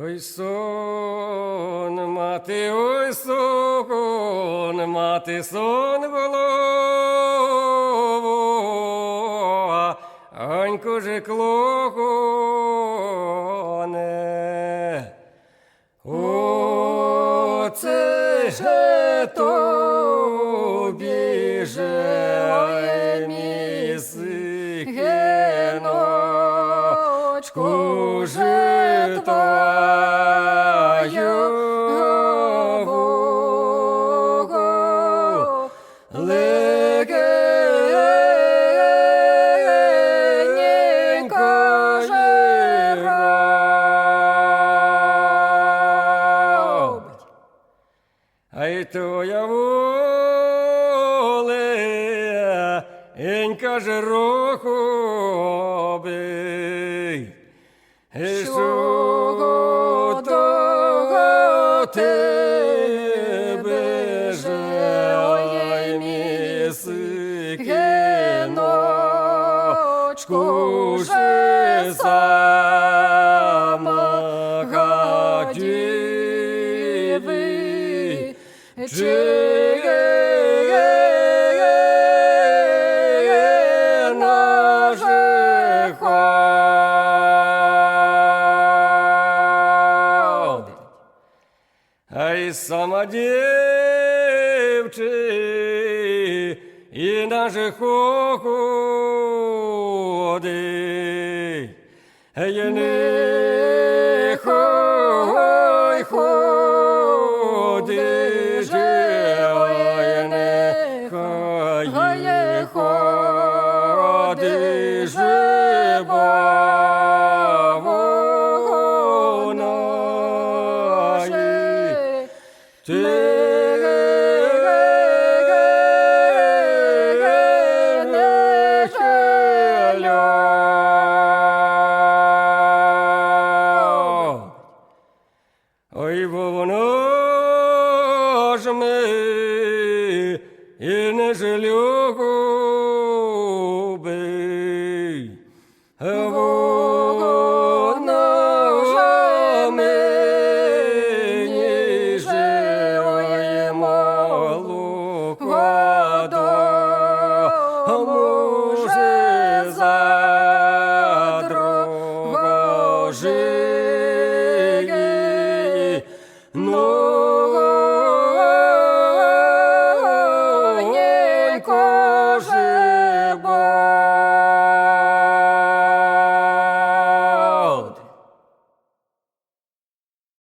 Ой сон, мати, ой сон, мати сон голову, а Анько же клохоне. Оце же тобі же геночку же твою легенько же робить. Енька же. Тебе же, ой, міси геночку же сама гадіви, Ай сама дівчи, і наже ходить. Ей, не хой, ходи не хай, ходи же, Ой, і не жалюгу.